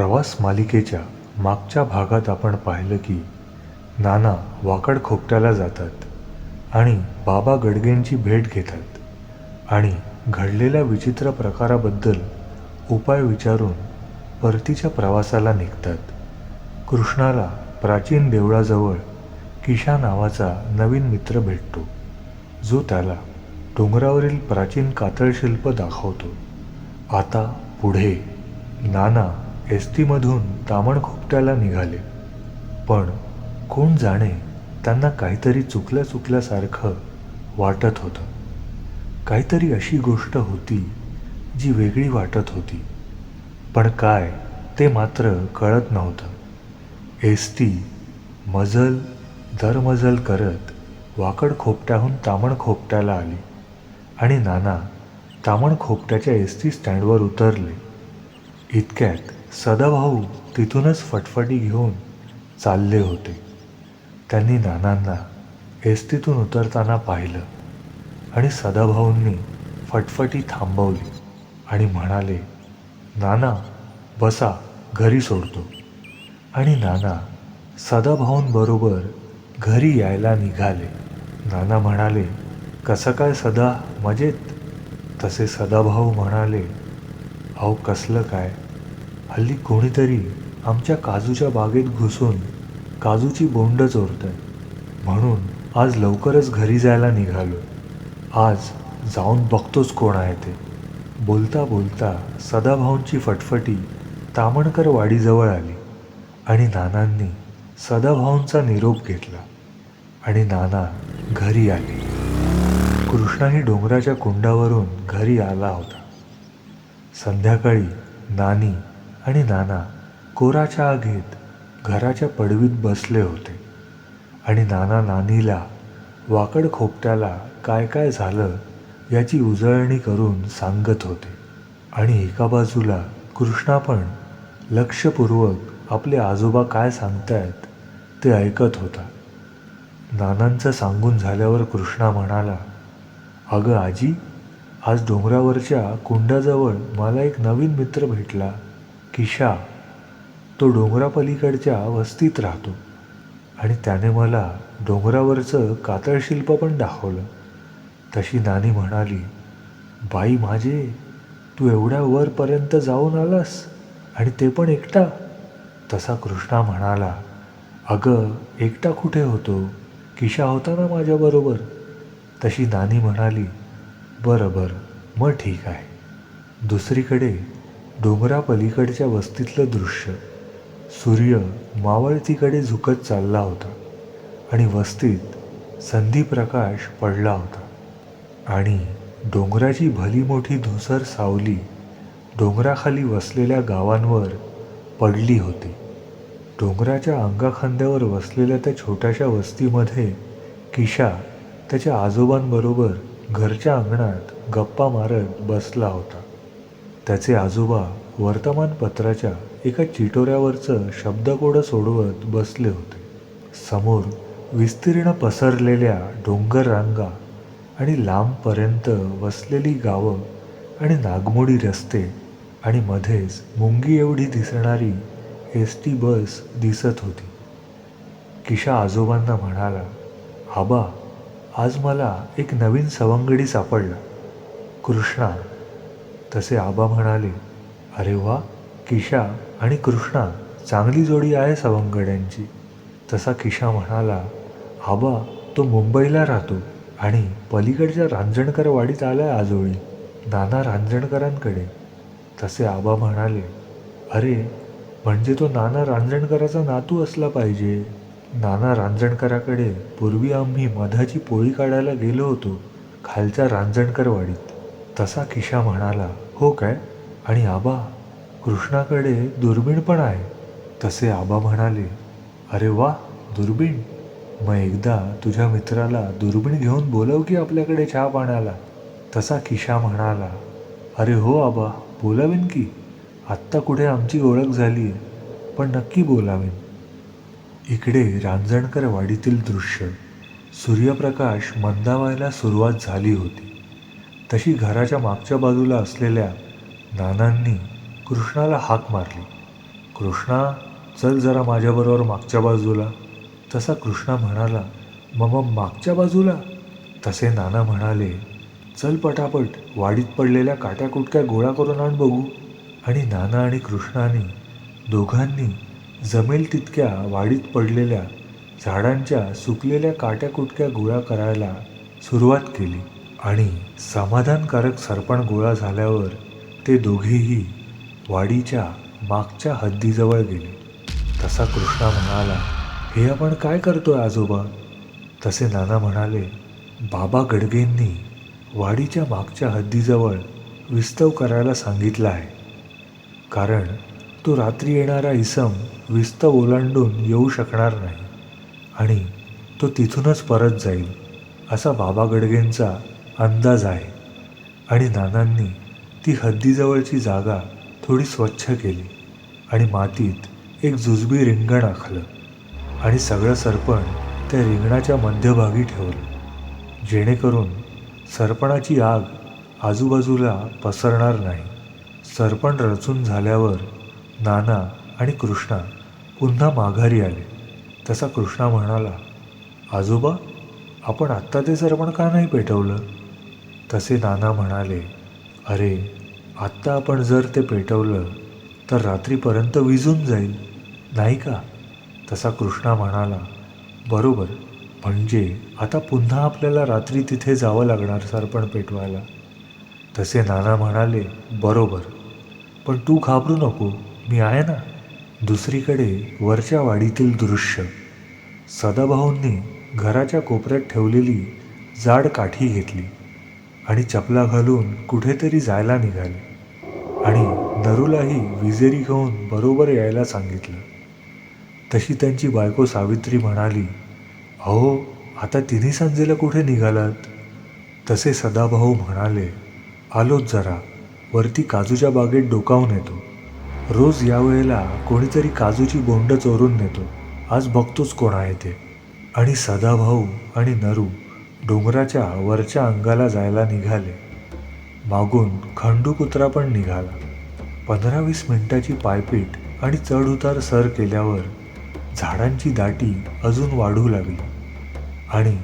प्रवास मालिकेच्या मागच्या भागात आपण पाहिलं की नाना वाकड खोपट्याला जातात आणि बाबा गडगेंची भेट घेतात आणि घडलेल्या विचित्र प्रकाराबद्दल उपाय विचारून परतीच्या प्रवासाला निघतात. कृष्णाला प्राचीन देवळाजवळ किशा नावाचा नवीन मित्र भेटतो जो त्याला डोंगरावरील प्राचीन कातळशिल्प दाखवतो. आता पुढे नाना एस टीमधून तामणखोपट्याला निघाले. पण कोण जाणे त्यांना काहीतरी चुकल्या चुकल्यासारखं वाटत होतं. काहीतरी अशी गोष्ट होती जी वेगळी वाटत होती. पण काय ते मात्र कळत नव्हतं. एस टी मजल दरमजल करत वाकड खोपट्याहून तामण खोपट्याला आली. आणि नाना तामण खोपट्याच्या एस टी स्टँडवर उतरले. इतक्यात सदाभाऊ तिथूनच फटफटी घेऊन चालले होते. त्यांनी नानांना एस टीतून उतरताना पाहिलं आणि सदाभाऊंनी फटफटी थांबवली आणि म्हणाले नाना बसा घरी सोडतो. आणि नाना सदाभाऊंबरोबर घरी यायला निघाले. नाना म्हणाले कसं काय सदा मजेत? तसे सदाभाऊ म्हणाले अहो कसलं काय? हल्ली कोणीतरी आमच्या काजूच्या बागेत घुसून काजूची बोंड चोरतंय. म्हणून आज लवकरच घरी जायला निघालो. आज जाऊन बघतोच कोण आहे ते. बोलता बोलता सदाभाऊंची फटफटी तामणकर वाडीजवळ आली आणि नानांनी सदाभाऊंचा निरोप घेतला आणि नाना घरी आले. कृष्णाही डोंगराच्या कुंडावरून घरी आला होता. संध्याकाळी नानी आणि नाना कोरा चहा घेत घराच्या पडवीत बसले होते. आणि नाना नानीला वाकड खोपट्याला काय काय झालं याची उजळणी करून सांगत होते. आणि एका बाजूला कृष्णा पण लक्षपूर्वक आपले आजोबा काय सांगतायत ते ऐकत होता. नानांचं सांगून झाल्यावर कृष्णा म्हणाला अगं आजी आज डोंगरावरच्या कुंडाजवळ मला एक नवीन मित्र भेटला. किशा तो डोंगरापलीकडच्या वस्तीत राहतो आणि त्याने मला डोंगरावरचं कातळशिल्प पण दाखवलं. तशी नानी म्हणाली बाई माझे तू एवढ्या वरपर्यंत जाऊन आलास आणि ते पण एकटा? तसा कृष्णा म्हणाला अगं एकटा कुठे होतो? किशा होता ना माझ्याबरोबर तशी नानी म्हणाली बरं बरं मग ठीक आहे. दुसरीकडे डोंगरापलीकडच्या वस्तीतलं दृश्य. सूर्य मावळतीकडे झुकत चालला होता आणि वस्तीत संधीप्रकाश पडला होता. आणि डोंगराची भली मोठी धुसर सावली डोंगराखाली वसलेल्या गावांवर पडली होती. डोंगराच्या अंगाखांद्यावर वसलेल्या त्या छोट्याशा वस्तीमध्ये किशा त्याच्या आजोबांबरोबर घरच्या अंगणात गप्पा मारत बसला होता. त्याचे आजोबा वर्तमानपत्राच्या एका चिटोऱ्यावरचं शब्दकोडं सोडवत बसले होते. समोर विस्तीर्ण पसरलेल्या डोंगर रांगा आणि लांबपर्यंत वसलेली गावं आणि नागमोडी रस्ते आणि मध्येच मुंगी एवढी दिसणारी एस टी बस दिसत होती. किशा आजोबांना म्हणाला आबा आज मला एक नवीन सवंगडी सापडला. कृष्णा तसे आबा म्हणाले अरे वा किशा आणि कृष्णा चांगली जोडी आहे सवंगड्यांची. तसा किशा म्हणाला आबा तो मुंबईला राहतो आणि पलीकडच्या रांजणकर वाडीत आला आहे आजोळी नाना रांजणकरांकडे. तसे आबा म्हणाले अरे म्हणजे तो नाना रांजणकराचा नातू असला पाहिजे. नाना रांजणकराकडे पूर्वी आम्ही मधाची पोळी काढायला गेलो होतो खालच्या रांजणकर वाडीत. तसा किशा म्हणाला हो काय? आणि आबा कृष्णाकडे दुर्बीण पण आहे. तसे आबा म्हणाले अरे वा दुर्बीण. मग एकदा तुझ्या मित्राला दुर्बीण घेऊन बोलव की आपल्याकडे चहा पाण्याला तसा किशा म्हणाला अरे हो आबा बोलावेन की. आत्ता कुठे आमची ओळख झाली आहे पण नक्की बोलावेन. इकडे रांजणकर वाडीतील दृश्य सूर्यप्रकाश मंदावायला सुरुवात झाली होती. तशी घराच्या मागच्या बाजूला असलेल्या नानांनी कृष्णाला हाक मारली. कृष्णा चल जरा माझ्याबरोबर मागच्या बाजूला. तसा कृष्णा म्हणाला मग मागच्या बाजूला? तसे नाना म्हणाले चल पटापट वाडीत पडलेल्या काट्या कुटक्या गोळा करून आण बघू. आणि नाना आणि कृष्णाने दोघांनी जमेल तितक्या वाडीत पडलेल्या झाडांच्या सुकलेल्या काट्या कुटक्या गोळा करायला सुरुवात केली. आणि समाधानकारक सरपण गोळा झाल्यावर ते दोघेही वाडीच्या मागच्या हद्दीजवळ गेले. तसा कृष्णा म्हणाला हे आपण काय करतोय आजोबा? तसे नाना म्हणाले बाबा गडगेंनी वाडीच्या मागच्या हद्दीजवळ विस्तव करायला सांगितलं आहे. कारण तो रात्री येणारा इसम विस्तव ओलांडून येऊ शकणार नाही आणि तो तिथूनच परत जाईल असा बाबा गडगेंचा अंदाज आहे. आणि नानांनी ती हद्दीजवळची जागा थोडी स्वच्छ केली आणि मातीत एक जुजबी रिंगण आखलं आणि सगळं सरपण त्या रिंगणाच्या मध्यभागी ठेवलं. जेणेकरून सरपणाची आग आजूबाजूला पसरणार नाही. सरपण रचून झाल्यावर नाना आणि कृष्णा पुन्हा माघारी आले. तसा कृष्णा म्हणाला आजोबा आपण आत्ता ते सरपण का नाही पेटवलं? तसे नाना म्हणाले अरे आत्ता आपण जर ते पेटवलं तर रात्रीपर्यंत विजून जाईल नाही का? तसा कृष्णा म्हणाला बरोबर म्हणजे आता पुन्हा आपल्याला रात्री तिथे जावं लागणार सरपण पेटवायला. तसे नाना म्हणाले बरोबर पण तू घाबरू नको मी आहे ना. दुसरीकडे वरच्या वाडीतील दृश्य सदाभाऊंनी घराच्या कोपऱ्यात ठेवलेली जाड काठी घेतली. आणि चपला घालून कुठेतरी जायला निघाले. आणि नरूलाही विजेरी घेऊन बरोबर यायला सांगितलं. तशी त्यांची बायको सावित्री म्हणाली अहो आता तिन्ही सांजेला कुठे निघालात? तसे सदाभाऊ म्हणाले आलोच जरा वरती काजूच्या बागेत डोकावून येतो. रोज यावेळेला कोणीतरी काजूची बोंड चोरून नेतो. आज बघतोच कोण आहे ते. आणि सदाभाऊ आणि नरू डोंगराच्या वरच्या अंगाला जायला निघाले. मागून खंडू कुत्रा पण निघाला. पंधरा वीस मिनिटाची पायपीट आणि चढउतार सर केल्यावर झाडांची दाटी अजून वाढू लागली आणि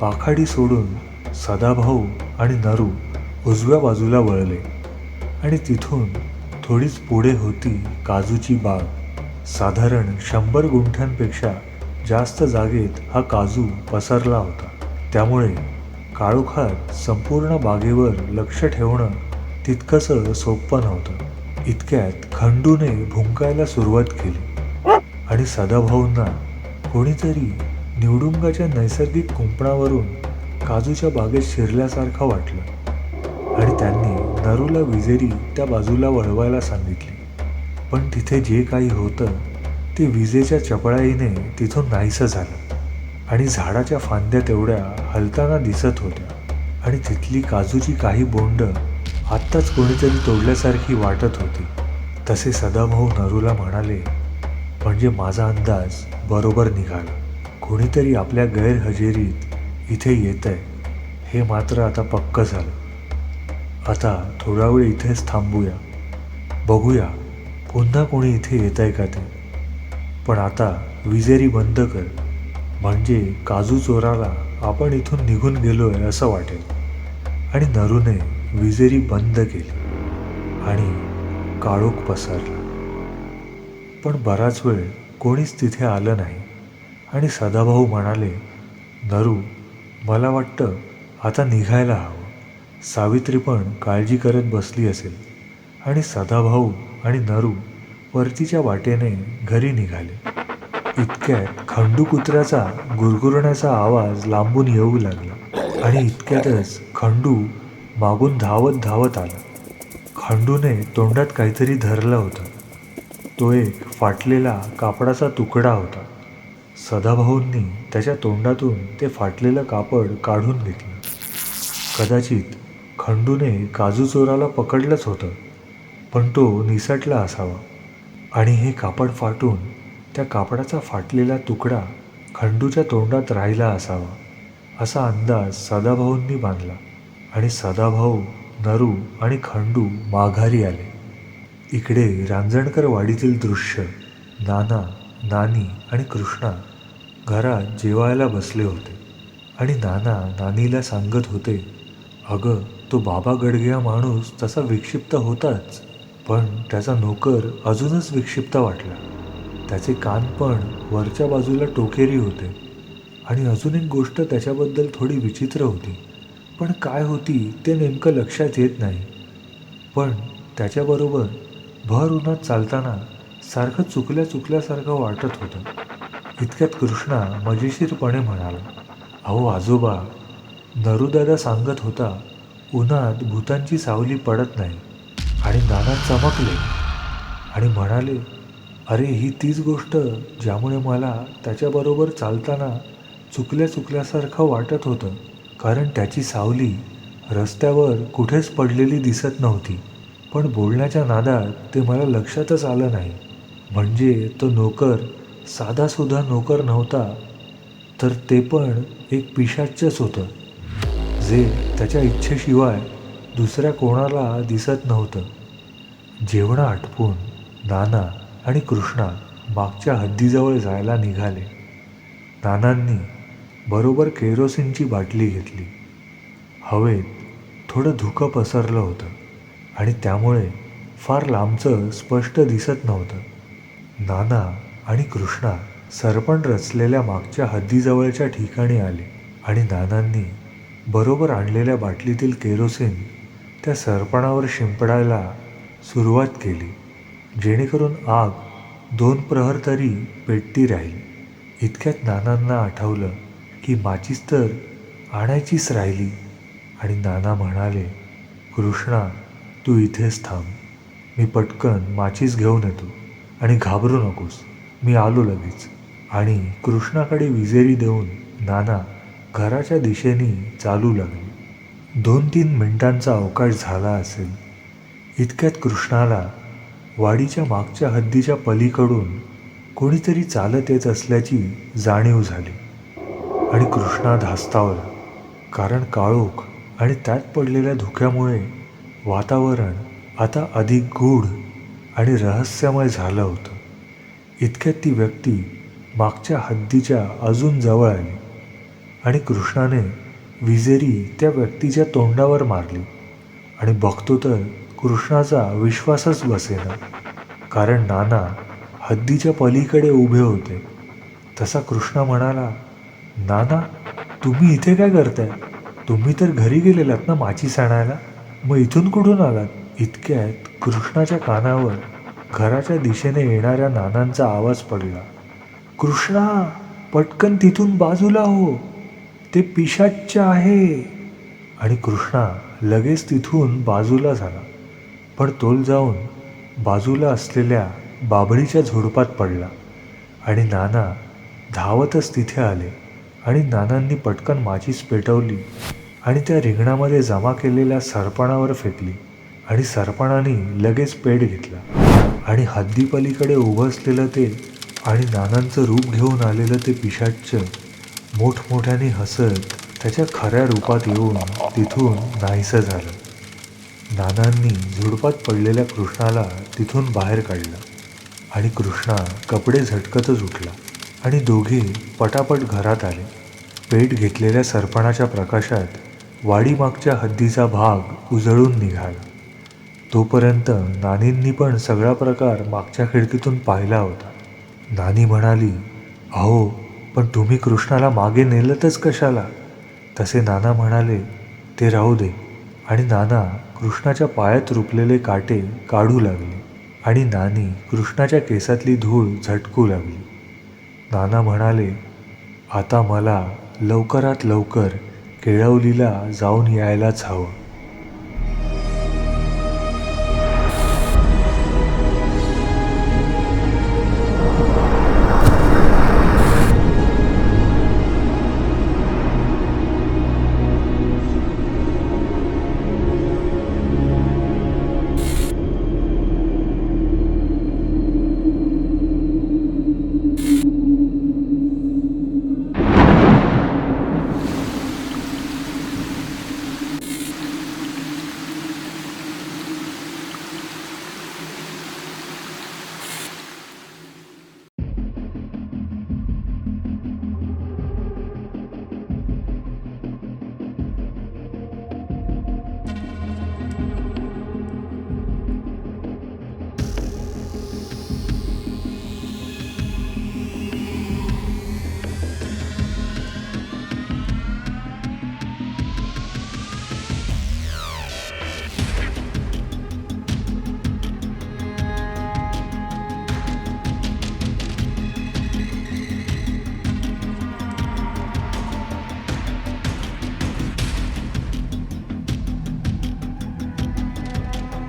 पाखाडी सोडून सदाभाऊ आणि नरू उजव्या बाजूला वळले आणि तिथून थोडीच पुढे होती काजूची बाग. साधारण शंभर गुंठ्यांपेक्षा जास्त जागेत हा काजू पसरला होता. त्यामुळे काळोखात संपूर्ण बागेवर लक्ष ठेवणं तितकंसं सोपं नव्हतं. इतक्यात खंडूने भुंकायला सुरुवात केली. आणि सदाभाऊंना कोणीतरी निवडुंगाच्या नैसर्गिक कुंपणावरून काजूच्या बागेत शिरल्यासारखं वाटलं. आणि त्यांनी नरूला विजेरी त्या बाजूला वळवायला सांगितली. पण तिथे जे काही होतं ते विजेच्या चपळाईने तिथून नाहीसं झालं. आणि झाडाच्या फांद्या तेवढ्या हलताना दिसत होत्या. आणि तिथली काजूची काही बोंड आत्ताच कोणीतरी तोडल्यासारखी वाटत होती. तसे सदाभाऊ नरूला म्हणाले म्हणजे माझा अंदाज बरोबर निघाला. कोणीतरी आपल्या गैरहजेरीत इथे येत आहे हे मात्र आता पक्क झालं. आता थोडा वेळ इथेच थांबूया. बघूया पुन्हा कोणी इथे येत आहे का ते. पण आता विजेरी बंद कर. म्हणजे काजू चोराला आपण इथून निघून गेलो आहे असं वाटेल. आणि नरूने विजेरी बंद केली आणि काळोख पसरला. पण बराच वेळ कोणीच तिथे आलं नाही आणि सदाभाऊ म्हणाले नरू मला वाटतं आता निघायला हवं. सावित्री पण काळजी करत बसली असेल. आणि सदाभाऊ आणि नरू परतीच्या वाटेने घरी निघाले. इतक्यात खंडू कुत्र्याचा गुरगुरण्याचा आवाज लांबून येऊ लागला. आणि इतक्यातच खंडू मागून धावत धावत आला. खंडूने तोंडात काहीतरी धरलं होतं. तो एक फाटलेला कापडाचा तुकडा होता. सदाभाऊंनी त्याच्या तोंडातून ते फाटलेलं कापड काढून घेतलं. कदाचित खंडूने काजू चोराला पकडलंच होतं पण तो निसटला असावा. आणि हे कापड फाटून त्या कापडाचा फाटलेला तुकडा खंडूच्या तोंडात राहिला असावा असा अंदाज सदाभाऊंनी बांधला आणि सदाभाऊ नरू आणि खंडू माघारी आले. इकडे रांजणकर वाडीतील दृश्य नाना नानी आणि कृष्णा घरात जेवायला बसले होते आणि नाना नानीला सांगत होते अगं तो बाबा गडगिया माणूस तसा विक्षिप्त होताच पण त्याचा नोकर अजूनच विक्षिप्त वाटला. त्याचे कान पण वरच्या बाजूला टोकेरी होते. आणि अजून एक गोष्ट त्याच्याबद्दल थोडी विचित्र होती. पण काय होती ते नेमकं लक्षात येत नाही. पण त्याच्याबरोबर भर उन्हात चालताना सारखं चुकल्या चुकल्यासारखं वाटत होतं. इतक्यात कृष्णा मजेशीरपणे म्हणाला अहो आजोबा नरूदादा सांगत होता उन्हात भूतांची सावली पडत नाही. आणि नाना चमकले. आणि म्हणाले अरे ही तीच गोष्ट ज्यामुळे मला त्याच्याबरोबर चालताना चुकल्या चुकल्यासारखं वाटत होतं. कारण त्याची सावली रस्त्यावर कुठेच पडलेली दिसत नव्हती. पण बोलण्याच्या नादात ते मला लक्षातच आलं नाही. म्हणजे तो नोकर साधासुद्धा नोकर नव्हता तर ते पण एक पिशाच्चच होतं जे त्याच्या इच्छेशिवाय दुसऱ्या कोणाला दिसत नव्हतं. जेवणं आटपून नाना आणि कृष्णा मागच्या हद्दीजवळ जायला निघाले. नानांनी बरोबर केरोसिनची बाटली घेतली. हवेत थोडं धुकं पसरलं होतं आणि त्यामुळे फार लांबचं स्पष्ट दिसत नव्हतं. नाना आणि कृष्णा सरपण रचलेल्या मागच्या हद्दीजवळच्या ठिकाणी आले आणि नानांनी बरोबर आणलेल्या बाटलीतील केरोसिन त्या सरपणावर शिंपडायला सुरुवात केली. जेणेकरून आग दोन प्रहर तरी पेटती राहील. इतक्यात नानांना आठवलं की माझीच तर आणायचीच राहिली आणि नाना म्हणाले कृष्णा तू इथेच थांब. मी पटकन माचीस घेऊन येतो आणि घाबरू नकोस. मी आलो लगेच. आणि कृष्णाकडे विजेरी देऊन नाना घराच्या दिशेने चालू लागले. दोन तीन मिनिटांचा अवकाश झाला असेल. इतक्यात कृष्णाला वाडीच्या मागच्या हद्दीच्या पलीकडून कोणीतरी चालत येत असल्याची जाणीव झाली. आणि कृष्णा धास्तावला. कारण काळोख आणि त्यात पडलेल्या धुक्यामुळे वातावरण आता अधिक गूढ आणि रहस्यमय झालं होतं. इतक्यात ती व्यक्ती मागच्या हद्दीच्या अजून जवळ आली. आणि कृष्णाने विजेरी त्या व्यक्तीच्या तोंडावर मारली. आणि बघतो तर कृष्णाचा विश्वासच बसेना. कारण नाना हद्दीच्या पलीकडे उभे होते. तसा कृष्ण म्हणाला नाना तुम्ही इथे काय करताय? तुम्ही तर घरी गेलेलात ना माची सणायला? मग इथून कुठून आलात? इतक्यात कृष्णाच्या कानावर. घराच्या दिशेने येणाऱ्या नानांचा आवाज पडला. कृष्णा पटकन तिथून बाजूला हो. ते पिशाच्च आहे. आणि कृष्णा लगेच तिथून बाजूला झाला. पण तोल जाऊन बाजूला असलेल्या बाभळीच्या झुडपात पडला आणि नाना धावतच तिथे आले आणि नानांनी पटकन माचीस पेटवली आणि त्या रिंगणामध्ये जमा केलेल्या सरपणावर फेकली आणि सरपणाने लगेच पेट घेतला आणि हद्दीपलीकडे उभं असलेलं ते आणि नानांचं रूप घेऊन आलेलं ते पिशाटचं मोठमोठ्याने हसत त्याच्या खऱ्या रूपात येऊन तिथून नाहीसं झालं. नानांनी झुडपात पडलेल्या कृष्णाला तिथून बाहेर काढलं आणि कृष्णा कपडे झटकतच उठला आणि दोघे पटापट घरात आले. पेट घेतलेल्या सरपणाच्या प्रकाशात वाडीमागच्या हद्दीचा भाग उजळून निघाला. तोपर्यंत नानींनी पण सगळा प्रकार मागच्या खिडकीतून पाहिला होता. नानी म्हणाली अहो पण तुम्ही कृष्णाला मागे नेलंतच कशाला? तसे नाना म्हणाले ते राहू दे. आणि नाना कृष्णाच्या पायात रुपलेले काटे काढू लागले आणि नानी कृष्णाच्या केसातली धूळ झटकू लागली. नाना म्हणाले आता मला लवकरात लवकर केळवलीला जाऊन यायलाच हवं.